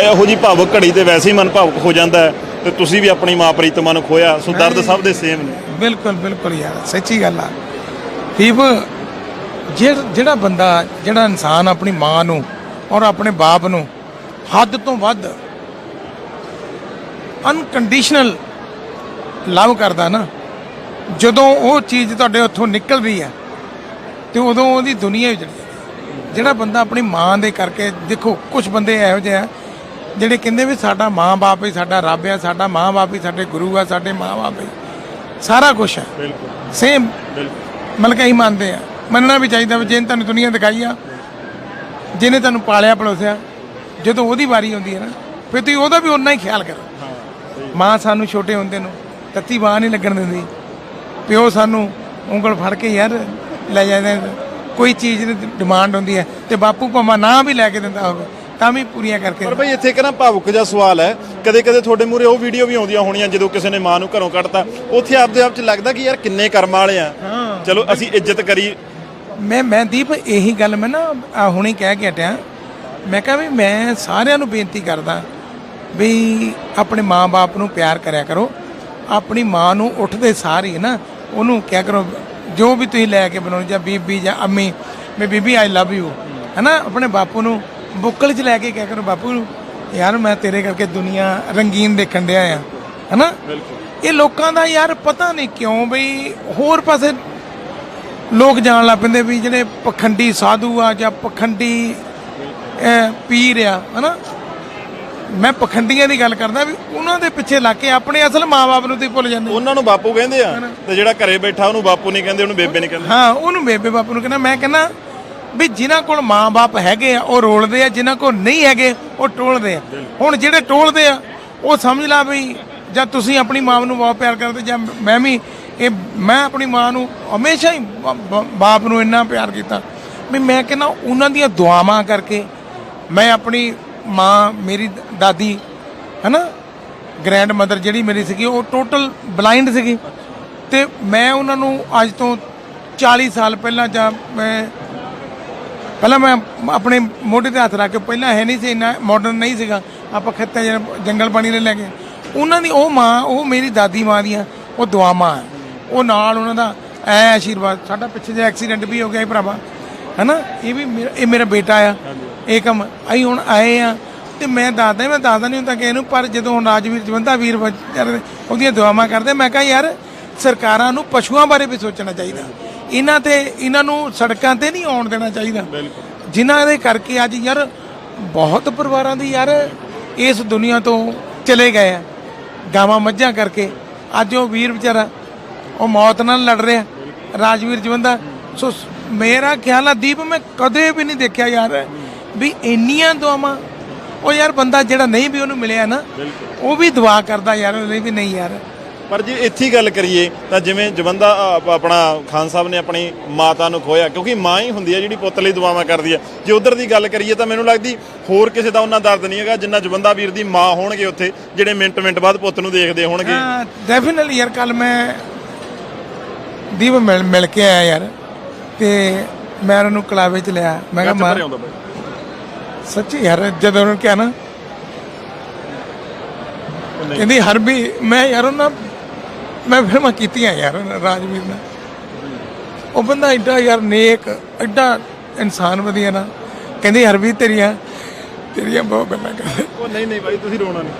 ਇਹੋ ਜੀ ਭਾਵੁਕ ਘੜੀ ਤੇ ਵੈਸੇ ਹੀ ਮਨ ਭਾਵੁਕ ਹੋ ਜਾਂਦਾ ਹੈ ਤੇ ਤੁਸੀਂ ਵੀ ਆਪਣੀ ਮਾਂ ਪ੍ਰੀਤਮਾ ਨੂੰ ਖੋਇਆ ਸੋ ਦਰਦ ਸਭ ਦੇ ਸੇਮ ਨੇ ਬਿਲਕੁਲ ਬਿਲਕੁਲ ਯਾਰ ਸੱਚੀ ਗੱਲ ਆ ਦੀਪ ਜਿਹੜਾ ਬੰਦਾ ਜਿਹੜਾ ਇਨਸਾਨ ਆਪਣੀ ਮਾਂ ਨੂੰ ਔਰ ਆਪਣੇ ਬਾਪ ਨੂੰ ਹੱਦ ਤੋਂ ਵੱਧ ਅਨਕੰਡੀਸ਼ਨਲ ਲਵ ਕਰਦਾ ਨਾ ਜਦੋਂ ਉਹ ਚੀਜ਼ ਤੁਹਾਡੇ ਉੱਥੋਂ ਨਿਕਲਦੀ ਹੈ ਤੇ ਉਦੋਂ ਉਹਦੀ ਦੁਨੀਆ ਉਜੜ ਜਾਂਦੀ। ਜਿਹੜਾ ਬੰਦਾ ਆਪਣੀ ਮਾਂ ਦੇ ਕਰਕੇ ਦੇਖੋ ਕੁਝ ਬੰਦੇ ਇਹੋ ਜਿਹੇ ਆ ਜਿਹੜੇ ਕਹਿੰਦੇ ਵੀ ਸਾਡਾ ਮਾਂ-ਬਾਪ ਹੀ ਸਾਡਾ ਰੱਬ ਆ ਸਾਡਾ ਮਾਂ-ਬਾਪ ਹੀ ਸਾਡੇ ਗੁਰੂ ਆ ਸਾਡੇ ਮਾਂ-ਬਾਪ ਹੀ। ਸਾਰਾ ਕੁਝ ਹੈ। ਬਿਲਕੁਲ। ਸੇਮ ਬਿਲਕੁਲ। ਮਤਲਬ ਕਿ ਮੰਨਦੇ ਆ ਮੰਨਣਾ ਵੀ ਚਾਹੀਦਾ ਵੀ ਜਿਹਨੇ ਤੁਹਾਨੂੰ ਦੁਨੀਆ ਦਿਖਾਈ ਆ ਜਿਹਨੇ ਤੁਹਾਨੂੰ ਪਾਲਿਆ ਪਲੋਸਿਆ ਜਦੋਂ ਉਹਦੀ ਵਾਰੀ ਆਉਂਦੀ ਹੈ ਨਾ ਫਿਰ ਤੁਸੀਂ ਉਹਦਾ ਵੀ ਓਨਾ ਹੀ ਖਿਆਲ ਕਰੋ। ਹਾਂ ਮਾਂ ਸਾਨੂੰ ਛੋਟੇ ਹੁੰਦੇ ਨੂੰ ਤੱਤੀ ਬਾਹ ਨਹੀਂ ਲੱਗਣ ਦਿੰਦੀ। ਪਿਓ ਸਾਨੂੰ ਉਂਗਲ ਫੜ ਕੇ ਯਾਰ ਲੈ ਜਾਂਦੇ ਕੋਈ ਚੀਜ਼ ਦੀ ਡਿਮਾਂਡ ਹੁੰਦੀ ਹੈ ਤੇ ਬਾਪੂ ਭਾਵੇਂ ਨਾ ਵੀ ਲੈ ਕੇ ਦਿੰਦਾ ਹੋਵੇ। ਤਾਂ ਵੀ ਪੂਰੀਆਂ ਕਰਕੇ ਪਰ ਬਈ ਇੱਥੇ ਇੱਕ ਨਾ ਭਾਵੁਕ ਜਿਹਾ ਸਵਾਲ ਹੈ। ਕਦੇ ਕਦੇ ਤੁਹਾਡੇ ਮੂਰੇ ਉਹ ਵੀਡੀਓ ਵੀ ਆਉਂਦੀਆਂ ਹੋਣੀਆਂ ਜਦੋਂ ਕਿਸੇ ਨੇ ਮਾਂ ਨੂੰ ਘਰੋਂ ਕੱਢਤਾ। ਉੱਥੇ ਆਪਦੇ ਆਪ 'ਚ ਲੱਗਦਾ ਕਿ ਯਾਰ ਕਿੰਨੇ ਕਰਮ ਵਾਲੇ ਆ। ਚਲੋ ਅਸੀਂ ਇੱਜ਼ਤ ਕਰੀ। ਮੈਂ ਮੈਂ ਦੀਪ ਇਹੀ ਗੱਲ ਮੈਂ ਨਾ ਹੁਣੇ ਕਹਿ ਕੇ ਹਟਿਆ। ਮੈਂ ਕਿਹਾ ਵੀ ਮੈਂ ਸਾਰਿਆਂ ਨੂੰ ਬੇਨਤੀ ਕਰਦਾ ਵੀ ਆਪਣੇ ਮਾਂ-ਬਾਪ ਨੂੰ ਪਿਆਰ ਕਰਿਆ ਕਰੋ। ਆਪਣੀ ਮਾਂ ਨੂੰ ਉੱਠਦੇ ਸਾਰ ਹੀ ਨਾ ਉਹਨੂੰ ਕਿਹਾ ਕਰੋ ਜੋ ਵੀ ਤੁਸੀਂ ਲੈ ਕੇ ਬਣਾਉਣੀ ਜਾਂ ਬੀਬੀ ਜਾਂ ਅੰਮੀ ਮੈਂ ਬੀਬੀ ਆਈ ਲਵ ਯੂ ਹੈਨਾ ਆਪਣੇ ਬਾਪੂ ਨੂੰ ਬੁੱਕਲ 'ਚ ਲੈ ਕੇ ਕਿਹਾ ਕਰੋ ਬਾਪੂ ਨੂੰ ਯਾਰ ਮੈਂ ਤੇਰੇ ਕਰਕੇ ਦੁਨੀਆ ਰੰਗੀਨ ਦੇਖਣ ਡਿਆ ਆ। ਹੈਨਾ? ਬਿਲਕੁਲ। ਇਹ ਲੋਕਾਂ ਦਾ ਯਾਰ ਪਤਾ ਨਹੀਂ ਕਿਉਂ ਬਈ ਹੋਰ ਪਾਸੇ ਲੋਕ ਜਾਣ ਲੱਗ ਪੈਂਦੇ ਵੀ ਜਿਹੜੇ ਪਖੰਡੀ ਸਾਧੂ ਆ ਜਾਂ ਪਖੰਡੀ ਪੀਰ ਆ ਹਨਾ? ਮੈਂ ਪਖੰਡੀਆਂ ਦੀ ਗੱਲ ਕਰਦਾ ਵੀ ਉਹਨਾਂ ਦੇ ਪਿੱਛੇ ਲੱਗ ਕੇ ਆਪਣੇ ਅਸਲ ਮਾਪੇ ਨੂੰ ਤੇ ਭੁੱਲ ਜਾਂਦੇ ਉਹਨਾਂ ਨੂੰ ਬਾਪੂ ਕਹਿੰਦੇ ਆ ਤੇ ਜਿਹੜਾ ਘਰੇ ਬੈਠਾ ਉਹਨੂੰ ਬਾਪੂ ਨਹੀਂ ਕਹਿੰਦੇ ਉਹਨੂੰ ਬੇਬੇ ਨਹੀਂ ਕਹਿੰਦੇ। ਹਾਂ ਉਹਨੂੰ ਬੇਬੇ ਬਾਪੂ ਨੂੰ ਕਹਿੰਦਾ ਮੈਂ ਕਹਿੰਦਾ ਵੀ ਜਿਨ੍ਹਾਂ ਕੋਲ ਮਾਂ-ਬਾਪ ਹੈਗੇ ਆ, ਉਹ ਰੋਲਦੇ ਆ, ਜਿਨ੍ਹਾਂ ਕੋਲ ਨਹੀਂ ਹੈਗੇ, ਉਹ ਟੋਲਦੇ ਆ। ਹੁਣ ਜਿਹੜੇ ਟੋਲਦੇ ਆ, ਉਹ ਸਮਝ ਲਾ ਵੀ ਜਾਂ ਤੁਸੀਂ ਆਪਣੀ ਮਾਂ ਨੂੰ ਬਹੁਤ ਪਿਆਰ ਕਰਦੇ, ਜਾਂ ਮੈਂ ਵੀ ਇਹ, ਮੈਂ ਆਪਣੀ ਮਾਂ ਨੂੰ ਹਮੇਸ਼ਾ ਹੀ ਬਾਪ ਨੂੰ ਇੰਨਾ ਪਿਆਰ ਕੀਤਾ ਵੀ ਮੈਂ ਕਹਿੰਦਾ ਉਹਨਾਂ ਦੀਆਂ ਦੁਆਵਾਂ ਕਰਕੇ ਮੈਂ ਆਪਣੀ ਮਾਂ, ਮੇਰੀ ਦ- ਦਾਦੀ, ਹੈਨਾ ਗ੍ਰੈਂਡ ਮਦਰ ਜਿਹੜੀ ਮੇਰੀ ਸੀਗੀ, ਉਹ ਟੋਟਲ ਬਲਾਈਂਡ ਸੀਗੀ। ਤੇ ਮੈਂ ਉਹਨਾਂ ਨੂੰ ਅੱਜ ਤੋਂ 40 ਸਾਲ ਪਹਿਲਾਂ ਜਾਂ ਮੈਂ ਪਹਿਲਾਂ ਮੈਂ ਆਪਣੇ ਮੋਢੇ ਤੇ ਹੱਥ ਰੱਖ ਕੇ ਪਹਿਲਾਂ ਹੈ ਨਹੀਂ ਸੀ ਇੰਨਾ ਮਾਡਰਨ ਨਹੀਂ ਸੀਗਾ। ਆਪਾਂ ਖੇਤਾਂ ਜੰਗਲ ਪਾਣੀ ਲੈ ਕੇ। ਉਹਨਾਂ ਦੀ ਉਹ ਮਾਂ ਉਹ ਮੇਰੀ ਦਾਦੀ ਮਾਂ ਦੀਆਂ ਉਹ ਦੁਆਵਾਂ ਉਹ ਨਾਲ ਉਹਨਾਂ ਦਾ ਐ ਆਸ਼ੀਰਵਾਦ। ਸਾਡਾ ਪਿੱਛੇ ਜੇ ਐਕਸੀਡੈਂਟ ਵੀ ਹੋ ਗਿਆ ਸੀ ਭਰਾਵਾ। ਹੈਨਾ? ਇਹ ਵੀ ਇਹ ਮੇਰਾ ਬੇਟਾ ਆ। ਇਹ ਕੰਮ ਅਸੀਂ ਹੁਣ ਆਏ ਆ। ਤੇ ਮੈਂ ਦੱਸਦਾ ਮੈਂ ਦੱਸਦਾ ਨਹੀਂ ਹੁੰਦਾ ਕਿ ਇਹਨੂੰ ਪਰ ਜਦੋਂ ਹੁਣ ਰਾਜਵੀਰ ਜਵੰਦਾ ਵੀਰ ਉਹਦੀਆਂ ਦੁਆਵਾਂ ਕਰਦੇ ਮੈਂ ਕਿਹਾ ਯਾਰ ਸਰਕਾਰਾਂ ਨੂੰ ਪਸ਼ੂਆਂ ਬਾਰੇ ਵੀ ਸੋਚਣਾ ਚਾਹੀਦਾ। ਇਹਨਾਂ ਤੇ ਇਹਨਾਂ ਨੂੰ ਸੜਕਾਂ ਤੇ ਨਹੀਂ ਆਉਣ ਦੇਣਾ ਚਾਹੀਦਾ। ਜਿਨ੍ਹਾਂ ਦੇ ਕਰਕੇ ਅੱਜ ਯਾਰ ਬਹੁਤ ਪਰਿਵਾਰਾਂ ਦੀ ਯਾਰ ਇਸ ਦੁਨੀਆ ਤੋਂ ਚਲੇ ਗਏ ਆ। ਗਾਵਾਂ ਮੱਝਾਂ ਕਰਕੇ। ਅੱਜ ਉਹ ਵੀਰ ਵਿਚਾਰਾ ਉਹ ਮੌਤ ਨਾਲ ਲੜ ਰਿਹਾ। ਰਾਜਵੀਰ ਜਵੰਦਾ। ਸੋ ਮੇਰਾ ਖਿਆਲ ਆ ਦੀਪ ਮੈਂ ਕਦੇ ਵੀ ਨਹੀਂ ਦੇਖਿਆ ਯਾਰ ਵੀ ਇੰਨੀਆਂ ਦੁਆਵਾਂ ਉਹ ਯਾਰ ਬੰਦਾ ਜਿਹੜਾ ਨਹੀਂ ਵੀ ਉਹਨੂੰ ਮਿਲਿਆ ਨਾ ਉਹ ਵੀ ਦੁਆ ਕਰਦਾ ਯਾਰ ਉਹਦੇ ਵੀ ਨਹੀਂ ਯਾਰ। ਪਰ ਜੇ ਇੱਥੇ ਹੀ ਗੱਲ ਕਰੀਏ ਤਾਂ ਜਿਵੇਂ ਜਵੰਦਾ ਆਪਣਾ ਖਾਨ ਸਾਹਿਬ ਨੇ ਆਪਣੀ ਮਾਤਾ ਨੂੰ ਖੋਇਆ ਕਿਉਂਕਿ ਮਾਂ ਹੀ ਹੁੰਦੀ ਹੈ ਜਿਹੜੀ ਪੁੱਤ ਲਈ ਦੁਆਵਾਂ ਕਰਦੀ ਹੈ। ਜੇ ਉਧਰ ਦੀ ਗੱਲ ਕਰੀਏ ਤਾਂ ਮੈਨੂੰ ਲੱਗਦੀ ਹੋਰ ਕਿਸੇ ਦਾ ਉਹਨਾਂ ਦਰਦ ਨਹੀਂ ਹੈਗਾ ਜਿੰਨਾ ਜਵੰਦਾ ਵੀਰ ਦੀ ਮਾਂ ਹੋਣਗੇ ਉੱਥੇ ਜਿਹੜੇ ਮਿੰਟ ਮਿੰਟ ਬਾਅਦ ਪੁੱਤ ਨੂੰ ਦੇਖਦੇ ਹੋਣਗੇ। ਹਾਂ ਡੈਫੀਨਿਟਲੀ ਯਾਰ ਕੱਲ ਮੈਂ ਦੀਪ ਮਿਲ ਮਿਲ ਕੇ ਆਇਆ ਯਾਰ ਤੇ ਮੈਂ ਉਹਨਾਂ ਨੂੰ ਕਲਾਵੇ ਚ ਲਿਆ ਮੈਂ ਕਿਹਾ ਬਾਈ। ਸੱਚੀ ਯਾਰ ਜਦੋਂ ਉਹਨੂੰ ਕਿਹਾ ਨਾ ਉਹ ਨਹੀਂ। ਕਹਿੰਦੀ ਹਰ ਵੀ ਮੈਂ ਯਾਰ ਉਹਨਾਂ ਮੈਂ ਫਿਲਮਾਂ ਕੀਤੀਆਂ ਯਾਰ ਰਾਜਵੀਰ ਨਾਲ। ਉਹ ਬੰਦਾ ਐਡਾ ਯਾਰ ਨੇਕ ਐਡਾ ਇਨਸਾਨ ਵਧੀਆ ਨਾ। ਕਹਿੰਦੀ ਹਰਵੀਰ ਤੇਰੀਆਂ ਤੇਰੀਆਂ ਬਹੁਤ ਗੱਲਾਂ ਕਰਦੇ। ਉਹ ਨਹੀਂ ਨਹੀਂ ਬਾਈ ਤੁਸੀਂ ਰੋਣਾ ਨਹੀਂ।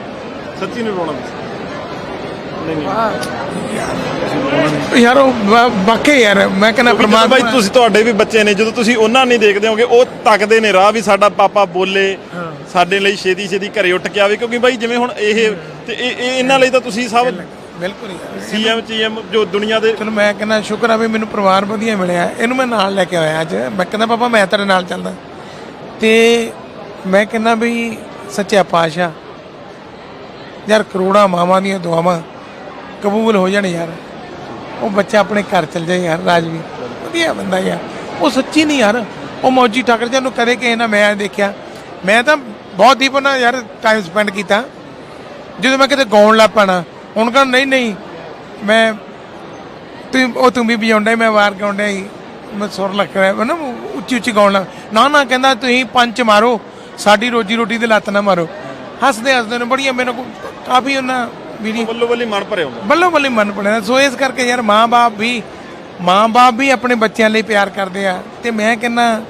ਸੱਚੀ ਨਹੀਂ ਰੋਣਾ ਤੁਸੀਂ। ਯਾਰ ਉਹ ਵਾਕਈ ਯਾਰ ਮੈਂ ਕਹਿੰਦਾ ਪ੍ਰਮਾਤਮਾ ਤੁਸੀਂ ਤੁਹਾਡੇ ਵੀ ਬੱਚੇ ਨੇ ਜਦੋਂ ਤੁਸੀਂ ਉਹਨਾਂ ਨਹੀਂ ਦੇਖਦੇ ਹੋਗੇ ਉਹ ਤੱਕਦੇ ਨੇ ਰਾਹ ਵੀ ਸਾਡਾ ਪਾਪਾ ਬੋਲੇ ਸਾਡੇ ਲਈ ਛੇਤੀ ਛੇਤੀ ਘਰੇ ਉੱਠ ਕੇ ਆਵੇ। ਕਿਉਂਕਿ ਬਾਈ ਜਿਵੇਂ ਹੁਣ ਇਹ ਤੇ ਇਹ ਇਹਨਾਂ ਲਈ ਤਾਂ ਤੁਸੀਂ ਸਭ ਬਿਲਕੁਲ ਯਾਰ ਸੀਐਮ ਚੀਐਮ ਜੋ ਦੁਨੀਆ ਦੇ ਚਲੋ ਮੈਂ ਕਹਿੰਦਾ ਸ਼ੁਕਰ ਆ ਵੀ ਮੈਨੂੰ ਪਰਿਵਾਰ ਵਧੀਆ ਮਿਲਿਆ। ਇਹਨੂੰ ਮੈਂ ਨਾਲ ਲੈ ਕੇ ਆਇਆ ਅੱਜ। ਮੈਂ ਕਹਿੰਦਾ ਪਾਪਾ ਮੈਂ ਤੇਰੇ ਨਾਲ ਚੱਲਦਾ। ਤੇ ਮੈਂ ਕਹਿੰਦਾ ਵੀ ਸੱਚਾ ਪਾਤਸ਼ਾਹ ਯਾਰ ਕਰੋੜਾਂ ਮਾਵਾਂ ਦੀਆਂ ਦੁਆਵਾਂ ਕਬੂਲ ਹੋ ਜਾਣ ਯਾਰ। ਉਹ ਬੱਚਾ ਆਪਣੇ ਘਰ ਚਲ ਜਾਏ ਯਾਰ ਰਾਜਵੀਰ। ਵਧੀਆ ਬੰਦਾ ਯਾਰ। ਉਹ ਸੱਚੀ ਨਹੀਂ ਯਾਰ। ਉਹ ਮੌਜੀ ਠਾਕਰ ਜੀ ਨੂੰ ਕਦੇ ਕਿਸੇ ਨਾਲ ਮੈਂ ਦੇਖਿਆ। ਮੈਂ ਤਾਂ ਬਹੁਤ ਦੀਪ ਨਾਲ ਯਾਰ ਟਾਈਮ ਸਪੈਂਡ ਕੀਤਾ। ਜਦੋਂ ਮੈਂ ਕਿਤੇ ਗਾਉਣ ਲੱਗ ਪੈਣਾ ਹੁਣ ਕਹਿੰਦਾ ਨਹੀਂ ਨਹੀਂ ਮੈਂ ਤੂੰ ਉਹ ਤੂੰ ਵੀ ਵਜਾਉਂਦਾ ਮੈਂ ਵਾਰ ਗਾਉਂਦਾ ਹੀ ਮੈਂ ਸੁਰ ਲੱਗ ਰਿਹਾ ਨਾ ਉੱਚੀ ਉੱਚੀ ਗਾਉਣ ਲੱਗ ਨਾ ਨਾ ਕਹਿੰਦਾ ਤੁਸੀਂ ਪੰਜ ਮਾਰੋ ਸਾਡੀ ਰੋਜੀ ਰੋਟੀ ਦੇ ਲੱਤ ਨਾ ਮਾਰੋ। ਹੱਸਦੇ ਹੱਸਦੇ ਨੇ ਬੜੀਆਂ ਮੈਨੂੰ ਕਾਫੀ ਉਹਨਾਂ ਵੀਡੀਓ ਬੱਲੋ ਬੱਲੀ ਮਨ ਭਰਿਆ ਹੁੰਦਾ। ਬੱਲੋ ਬੱਲੀ ਮਨ ਪੜਿਆ ਸੋ ਇਸ ਕਰਕੇ ਯਾਰ ਮਾਂ-ਬਾਪ ਵੀ ਮਾਂ-ਬਾਪ ਵੀ ਆਪਣੇ ਬੱਚਿਆਂ ਲਈ ਪਿਆਰ ਕਰਦੇ ਆ। ਤੇ ਮੈਂ ਕਹਿੰਦਾ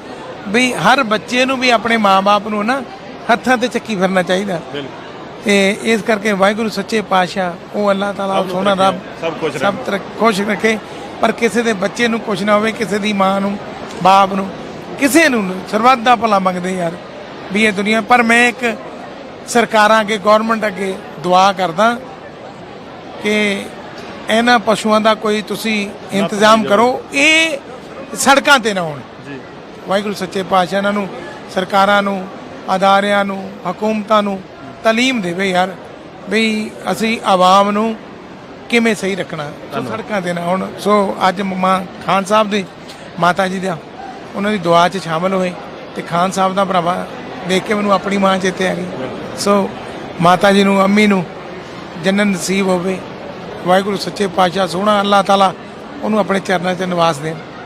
ਵੀ ਹਰ ਬੱਚੇ ਨੂੰ ਵੀ ਆਪਣੇ ਮਾਂ-ਬਾਪ ਨੂੰ ਨਾ ਹੱਥਾਂ ਤੇ ਚੱਕੀ ਫਿਰਨਾ ਚਾਹੀਦਾ। ਬਿਲਕੁਲ। ਤੇ ਇਸ ਕਰਕੇ ਵਾਹਿਗੁਰੂ ਸੱਚੇ ਪਾਤਸ਼ਾਹ ਉਹ ਅੱਲਾਹ ਤਾਲਾ ਉਹ ਸੋਹਣਾ ਰੱਬ ਸਭ ਕੁਝ ਸਭ ਤਰ੍ਹਾਂ ਖੁਸ਼ ਰੱਖੇ। ਪਰ ਕਿਸੇ ਦੇ ਬੱਚੇ ਨੂੰ ਕੁਛ ਨਾ ਹੋਵੇ ਕਿਸੇ ਦੀ ਮਾਂ ਨੂੰ ਬਾਪ ਨੂੰ ਕਿਸੇ ਨੂੰ ਨੀ, ਸਰਬੱਤ ਦਾ ਭਲਾ ਮੰਗਦੇ ਯਾਰ ਵੀ ਇਹ ਦੁਨੀਆ। ਪਰ ਮੈਂ ਇੱਕ ਸਰਕਾਰਾਂ ਅੱਗੇ ਗਵਰਨਮੈਂਟ ਅੱਗੇ ਦੁਆ ਕਰਦਾ ਕਿ ਇਹਨਾਂ ਪਸ਼ੂਆਂ ਦਾ ਕੋਈ ਤੁਸੀਂ ਇੰਤਜ਼ਾਮ ਕਰੋ। ਇਹ ਸੜਕਾਂ ਤੇ ਨਾ ਹੋਣ। ਜੀ। ਵਾਹਿਗੁਰੂ ਸੱਚੇ ਪਾਤਸ਼ਾਹ ਇਹਨਾਂ ਨੂੰ ਸਰਕਾਰਾਂ ਨੂੰ ਅਦਾਰਿਆਂ ਨੂੰ ਹਕੂਮਤਾਂ ਨੂੰ ਤਾਲੀਮ ਦੇਵੇ ਯਾਰ ਵੀ ਅਸੀਂ ਆਵਾਮ ਨੂੰ ਕਿਵੇਂ ਸਹੀ ਰੱਖਣਾ। ਸੋ ਸੜਕਾਂ ਤੇ ਨਾ ਹੁਣ ਸੋ ਅੱਜ ਮਾਂ ਖਾਨ ਸਾਹਿਬ ਦੇ ਮਾਤਾ ਜੀ ਦਾ ਉਹਨਾਂ ਦੀ ਦੁਆ 'ਚ ਸ਼ਾਮਲ ਹੋਏ ਤੇ ਖਾਨ ਸਾਹਿਬ ਦਾ ਭਰਾਵਾ ਦੇਖ ਕੇ ਮੈਨੂੰ ਆਪਣੀ ਮਾਂ ਚੇਤੇ ਆ ਗਈ। ਸੋ ਮਾਤਾ ਜੀ ਨੂੰ ਅੰਮੀ ਨੂੰ ਜੰਨਤ ਨਸੀਬ ਹੋਵੇ ਵਾਹਿਗੁਰੂ ਸੱਚੇ ਪਾਤਸ਼ਾਹ ਸੋਹਣਾ ਅੱਲਾਹ ਤਾਲਾ ਉਹਨੂੰ ਆਪਣੇ ਚਰਨਾਂ 'ਚ ਨਿਵਾਸ ਦੇਣ।